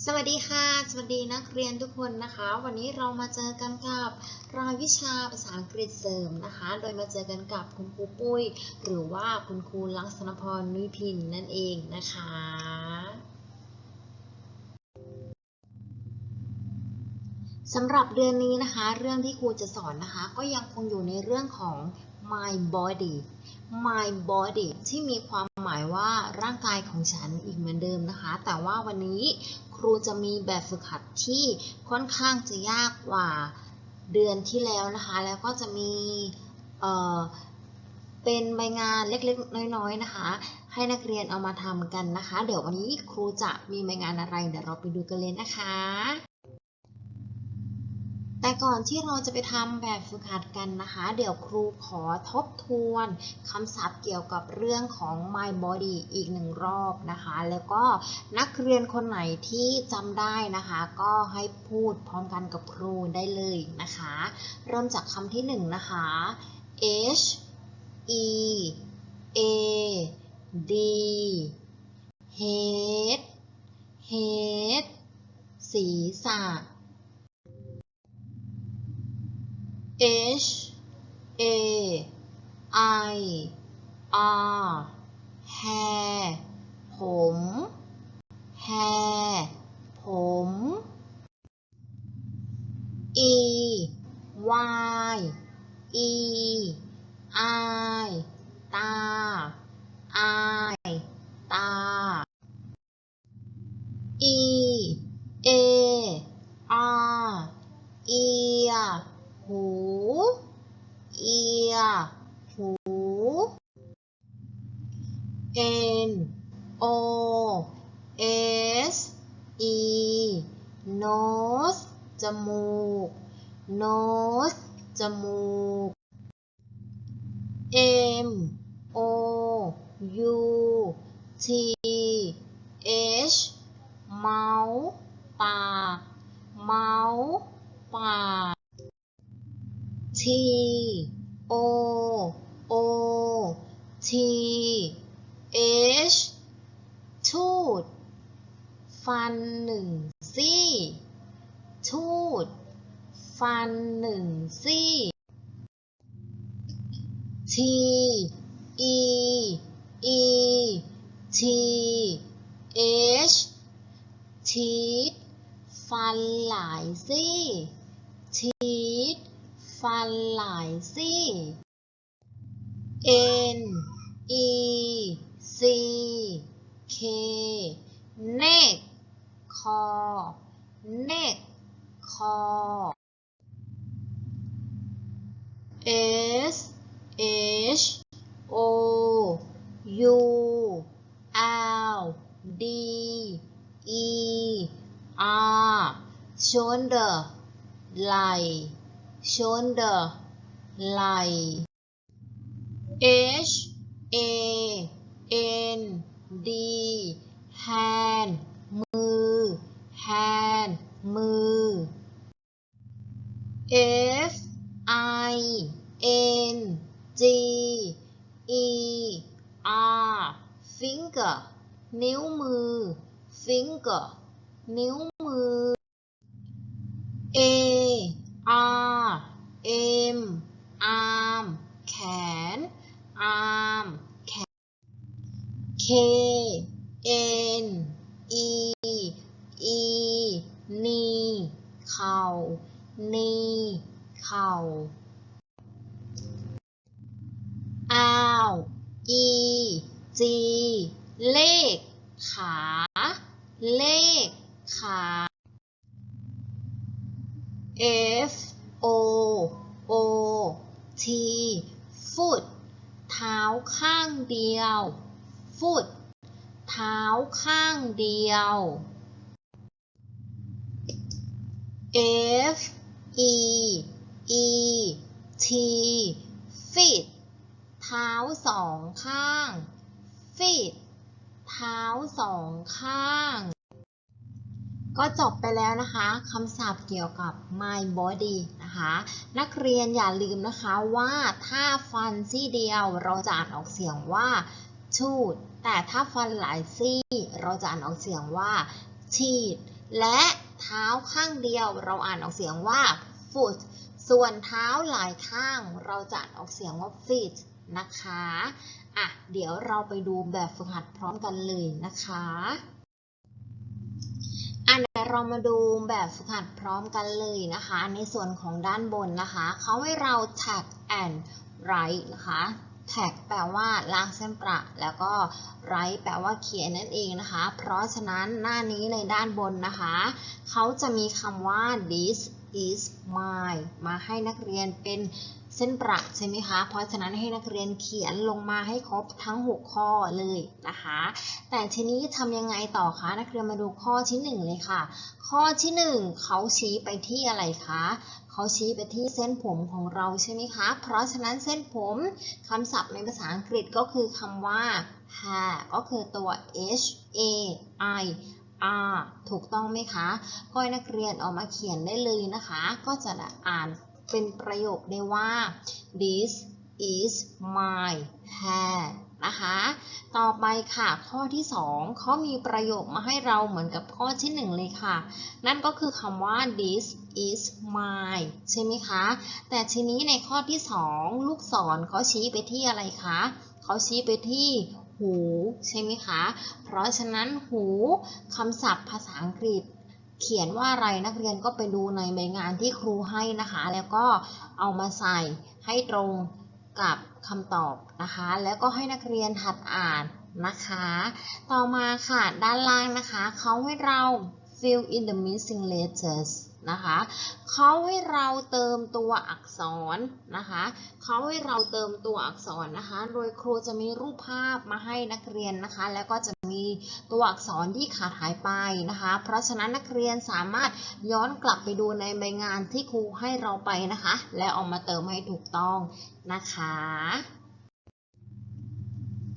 สวัสดีค่ะ สวัสดีนักเรียนทุกคนนะคะ วันนี้เรามาเจอกันกับรายวิชาภาษาอังกฤษเสริมนะคะ โดยมาเจอกันกับคุณครูปุ้ย หรือว่าคุณครูลักษณพรนุ้ยพินนั่นเองนะคะ สำหรับเดือนนี้นะคะ เรื่องที่ครูจะสอนนะคะ ก็ยังคงอยู่ในเรื่องของ my body my body ที่มีความหมายว่าร่างกายของฉันอีกเหมือนเดิมนะคะ แต่ว่าวันนี้ รูจะมีแบบฝึกหัดที่ค่อนข้างจะยากกว่าเดือนที่แล้วนะคะ แล้วก็จะมีเเป็นใบงานเล็กๆ น้อยๆ นะคะ ให้นักเรียนเอามาทำกันนะคะ เดี๋ยววันนี้ครูจะมีใบงานอะไร เดี๋ยวเราไปดูกันเลยนะคะ แต่ก่อนที่เราจะไปทำแบบฝึกหัดกันนะคะ เดี๋ยวครูขอทบทวนคำศัพท์เกี่ยวกับเรื่องของ my body อีกหนึ่งรอบนะคะ แล้วก็นักเรียนคนไหนที่จำได้นะคะ ก็ให้พูดพร้อมกันกับครูได้เลยนะคะ เริ่มจากคำที่หนึ่งนะคะ H E A D head head ศีรษะ H A I R hair ผม hair ผม E Y E I ตา I ตา E A R ear หู ear หู N O S E nose จมูก nose จมูก M O U T H mouth ปาก mouth ปาก T O O T H ทูดฟันหนึ่งซี่ทูดฟันหนึ่งซี่ T E E T H ทีดฟันหลายซี่ ฟันหลายซี่ N E C K neck คอ neck คอ S H O U L D E R shoulder ไหล่ shoulder ไหล่ H A N D hand มือ hand มือ F I N G E R finger นิ้วมือ finger นิ้วมือ A R M arm แขน arm แขน K N E E knee เข่า knee เข่า R E G เลข ขา เลข ขา F O O T foot เท้าข้างเดียว foot เท้าข้างเดียว F E E T feet เท้าสองข้าง feet เท้าสองข้าง ก็จบไปแล้วนะคะคำศัพท์เกี่ยวกับ my body นะคะ นักเรียนอย่าลืมนะคะว่าถ้าฟันซี่เดียวเราจะอ่านออกเสียงว่า tooth แต่ถ้าฟันหลายซี่ เราจะอ่านออกเสียงว่า teeth และเท้าข้างเดียวเราอ่านออกเสียงว่า foot ส่วนเท้าหลายข้างเราจะอ่านออกเสียงว่า feet นะคะ อะ เดี๋ยวเราไปดูแบบฝึกหัดพร้อมกันเลยนะคะอะ เดี๋ยวเรามาดูแบบฝึกหัดพร้อมกันเลยนะคะ ในส่วนของด้านบนนะคะเขาให้เรา tag and write นะคะ tag แปลว่าลากเส้นประ แล้วก็ write แปลว่าเขียนนั่นเองนะคะ เพราะฉะนั้นหน้านี้ในด้านบนนะคะเขาจะมีคำว่า this is my มาให้นักเรียนเป็น เส้นประใช่ไหมคะ เพราะฉะนั้นให้นักเรียนเขียนลงมาให้ครบทั้ง 6 ข้อเลยนะคะ แต่ทีนี้ทำยังไงต่อคะ นักเรียนมาดูข้อที่ 1 เลยค่ะ ข้อที่ 1เขาชี้ไปที่อะไรคะ เขาชี้ไปที่เส้นผมของเราใช่ไหมคะ เพราะฉะนั้นเส้นผมคำศัพท์ในภาษาอังกฤษก็คือคำว่า hair ก็คือตัว h a i r ถูกต้องไหมคะก็ให้นักเรียนออกมาเขียนได้เลยนะคะ ก็จะอ่าน เป็นประโยคได้ว่า this is my hair นะคะ ต่อไปค่ะ ข้อที่ 2เขามีประโยคมาให้เราเหมือนกับข้อที่ 1 เลยค่ะ นั่นก็คือคำว่า this is my ใช่ไหมคะ แต่ทีนี้ในข้อที่ 2 ลูกศรเขาชี้ไปที่อะไรคะ เขาชี้ไปที่หู ใช่ไหมคะ เพราะฉะนั้นหูคำศัพท์ภาษาอังกฤษ เขียนว่าอะไรนักเรียนก็ไปดูในใบงานที่ครูให้นะคะ แล้วก็เอามาใส่ให้ตรงกับคำตอบนะคะ แล้วก็ให้นักเรียนหัดอ่านนะคะ ต่อมาค่ะด้านล่างนะคะเขาให้เรา fill in the missing letters นะคะเขาให้เราเติมตัวอักษรนะคะเขาให้เราเติมตัวอักษรนะคะ โดยครูจะมีรูปภาพมาให้นักเรียนนะคะ แล้วก็จะ ตัวอักษรที่ขาดหายไปนะคะ เพราะฉะนั้นนักเรียนสามารถย้อนกลับไปดูในใบงานที่ครูให้เราไปนะคะ และเอามาเติมให้ถูกต้องนะคะ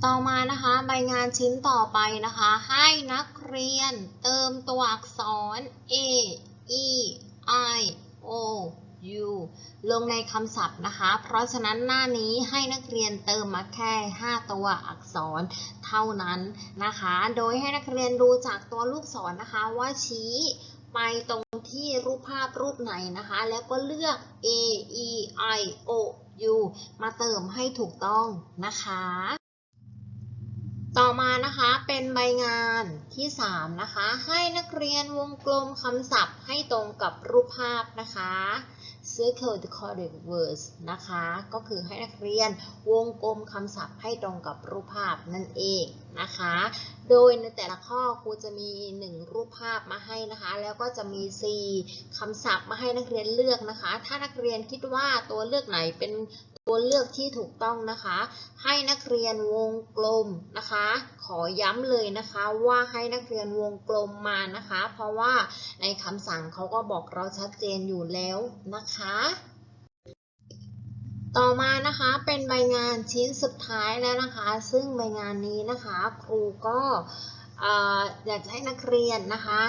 ต่อมานะคะใบงานชิ้นต่อไปนะคะ ให้นักเรียนเติมตัวอักษร a e i o u ลงในคำศัพท์นะคะ เพราะฉะนั้นหน้านี้ให้นักเรียนเติมมาแค่ 5 ตัวอักษรเท่านั้นนะคะ โดยให้นักเรียนดูจากตัวลูกศรนนะคะว่าชี้ไปตรงที่รูปภาพรูปไหนนะคะ แล้วก็เลือก a e i o u มาเติมให้ถูกต้องนะคะ ต่อมานะคะเป็นใบงานที่ 3 นะคะ ให้นักเรียนวงกลมคำศัพท์ให้ตรงกับรูปภาพนะคะ circle the correct words นะคะ ก็คือให้นักเรียนวงกลมคำศัพท์ให้ตรงกับรูปภาพนั่นเองนะคะ โดยในแต่ละข้อครูจะมี 1 รูปภาพมาให้นะคะ แล้วก็จะมี 4คำศัพท์มาให้นักเรียนเลือกนะคะ ถ้านักเรียนคิดว่าตัวเลือกไหนเป็น ตัวเลือกที่ถูกต้องนะคะ ให้นักเรียนวงกลมนะคะ ขอย้ำเลยนะคะว่าให้นักเรียนวงกลมมานะคะ เพราะว่าในคำสั่งเขาก็บอกเราชัดเจนอยู่แล้วนะคะ ต่อมานะคะเป็นใบงานชิ้นสุดท้ายแล้วนะคะ ซึ่งใบงานนี้นะคะ ครูก็ อยากจะให้นักเรียนนะคะ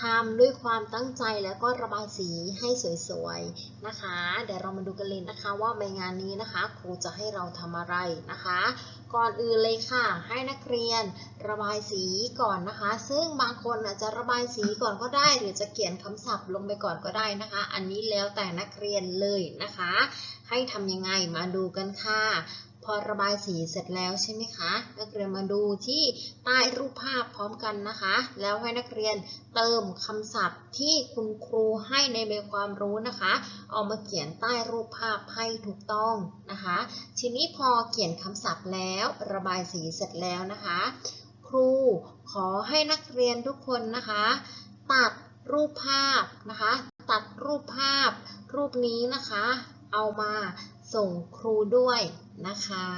ทำด้วยความตั้งใจแล้วก็ระบายสีให้สวยๆนะคะ เดี๋ยวเรามาดูกันเลยนะคะว่าใบงานนี้นะคะ ครูจะให้เราทำอะไรนะคะ ก่อนอื่นเลยค่ะ ให้นักเรียนระบายสีก่อนนะคะ ซึ่งบางคนอาจจะระบายสีก่อนก็ได้ หรือจะเขียนคำศัพท์ลงไปก่อนก็ได้นะคะ อันนี้แล้วแต่นักเรียนเลยนะคะ ให้ทำยังไงมาดูกันค่ะ พอระบายสีเสร็จแล้วใช่ไหมคะนักเรียนมาดูที่ใต้รูปภาพพร้อมกันนะคะ แล้วให้นักเรียนเติมคำศัพท์ที่คุณครูให้ในใบความรู้นะคะ เอามาเขียนใต้รูปภาพให้ถูกต้องนะคะ ทีนี้พอเขียนคำศัพท์แล้วระบายสีเสร็จแล้วนะคะ ครูขอให้นักเรียนทุกคนนะคะ ตัดรูปภาพนะคะ ตัดรูปภาพ รูปนี้นะคะ เอามาส่งครูด้วย นะคะ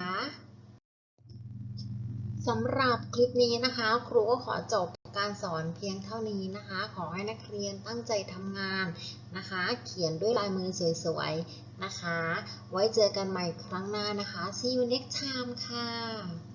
สำหรับคลิปนี้นะคะ ครูก็ขอจบการสอนเพียงเท่านี้นะคะ ขอให้นักเรียนตั้งใจทำงานนะคะ เขียนด้วยลายมือสวยๆนะคะ ไว้เจอกันใหม่ครั้งหน้านะคะ see you next time ค่ะ